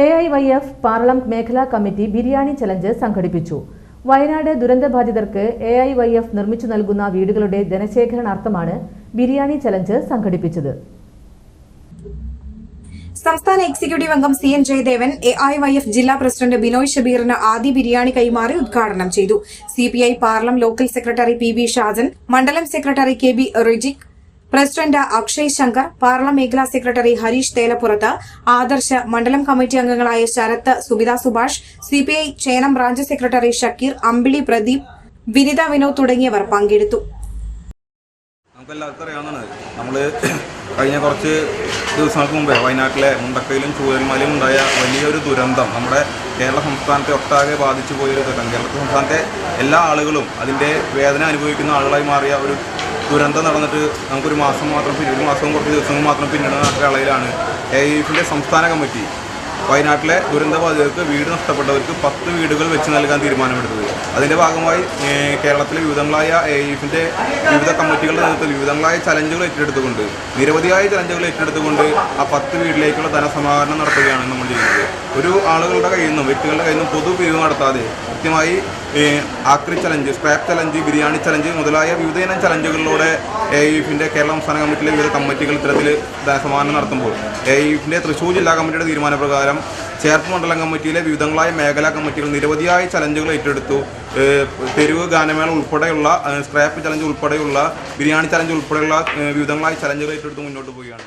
A I Y F പാർലം മേഖലാ committee biryani challenge സംഘടിപ്പിച്ചു. വയനാട് ദുരന്തബാധിതർക്ക് എ ഐ വൈ എഫ് നിർമ്മിച്ചു നൽകുന്ന വീടുകളുടെ ധനശേഖരണാർത്ഥമാണ് ബിരിയാണി ചലഞ്ച് സംഘടിപ്പിച്ചത്. സംസ്ഥാന എക്സിക്യൂട്ടീവ് അംഗം C N Jayadevan A I Y F ജില്ലാ പ്രസിഡന്റ് ബിനോയ് ഷബീറിന് ആദ്യ ബിരിയാണി കൈമാറി ഉദ്ഘാടനം ചെയ്തു. C P I Parlam local secretary P B Shajan മണ്ഡലം secretary K B Rijik president Akshay Shankar Parlam മേഖലാ സെക്രട്ടറി ഹരീഷ് തേലപ്പുറത്ത് ആദർശ് മണ്ഡലം കമ്മിറ്റി അംഗങ്ങളായ Sarath Subitha Subhash C P I Chenam branch secretary Shakkeer Ambili Pradeep Vinitha Vinod തുടങ്ങിയവർ പങ്കെടുത്തു. നമുക്കെല്ലാവർക്കും അറിയാവുന്നതാണ്. നമ്മൾ കഴിഞ്ഞ കുറച്ച് ദിവസങ്ങൾക്ക് മുമ്പേ വയനാട്ടിലെ മുണ്ടക്കയിലും ചൂരൽമലയിലും ഉണ്ടായ വലിയൊരു ദുരന്തം നമ്മുടെ കേരള സംസ്ഥാനത്തെ ഒട്ടാകെ ബാധിച്ചു പോയൊരു ദുരന്തം. കേരള സംസ്ഥാനത്തെ എല്ലാ ആളുകളും അതിന്റെ വേദന അനുഭവിക്കുന്ന ആളുകളായി മാറിയ ഒരു ദുരന്തം നടന്നിട്ട് നമുക്കൊരു മാസം മാത്രം ഒരു മാസവും കുറച്ച് ദിവസങ്ങൾ മാത്രം പിന്നീട് നടക്കുന്ന വേളയിലാണ് എ എഫിന്റെ സംസ്ഥാന കമ്മിറ്റി. വയനാട്ടിലെ ദുരന്തബാധിതർക്ക് വീട് നഷ്ടപ്പെട്ടവർക്ക് പത്ത് വീടുകൾ വെച്ച് നൽകാൻ തീരുമാനമെടുത്തത്. അതിന്റെ ഭാഗമായി കേരളത്തിലെ വിവിധങ്ങളായ എ എഫിന്റെ വിവിധ കമ്മിറ്റികളുടെ നേതൃത്വത്തിൽ വിവിധങ്ങളായ ചലഞ്ചുകൾ ഏറ്റെടുത്തുകൊണ്ട് നിരവധിയായ ചലഞ്ചുകൾ ഏറ്റെടുത്തുകൊണ്ട് ആ പത്ത് വീട്ടിലേക്കുള്ള ധനസമാഹരണം നടത്തുകയാണ് നമ്മൾ ചെയ്യുന്നത്. ഒരു ആളുകളുടെ കയ്യിൽ നിന്നും വ്യക്തികളുടെ കയ്യിൽ നിന്നും പൊതു പിരിവ് നടത്താതെ കൃത്യമായി ആക്രി challenge scrap challenge biryani challenge മുതലായ വിവിധ ഇനം ചലഞ്ചുകളിലൂടെ എ എഫിന്റെ കേരള സംസ്ഥാന കമ്മിറ്റിയിലെ വിവിധ കമ്മിറ്റികൾ ഇത്തരത്തിൽ ധനസമാനം നടത്തുമ്പോൾ എ എഫിന്റെ തൃശ്ശൂർ ജില്ലാ കമ്മിറ്റിയുടെ തീരുമാനപ്രകാരം ചേർപ്പ് മണ്ഡലം കമ്മിറ്റിയിലെ വിവിധങ്ങളായ മേഖലാ കമ്മിറ്റികൾ നിരവധിയായ ചലഞ്ചുകൾ ഏറ്റെടുത്തു. തെരുവ് ഗാനമേള ഉൾപ്പെടെയുള്ള സ്ക്രാപ്പ് ചലഞ്ച് ഉൾപ്പെടെയുള്ള ബിരിയാണി ചലഞ്ച് ഉൾപ്പെടെയുള്ള വിവിധങ്ങളായ ചലഞ്ചുകൾ ഏറ്റെടുത്ത് മുന്നോട്ട് പോവുകയാണ്.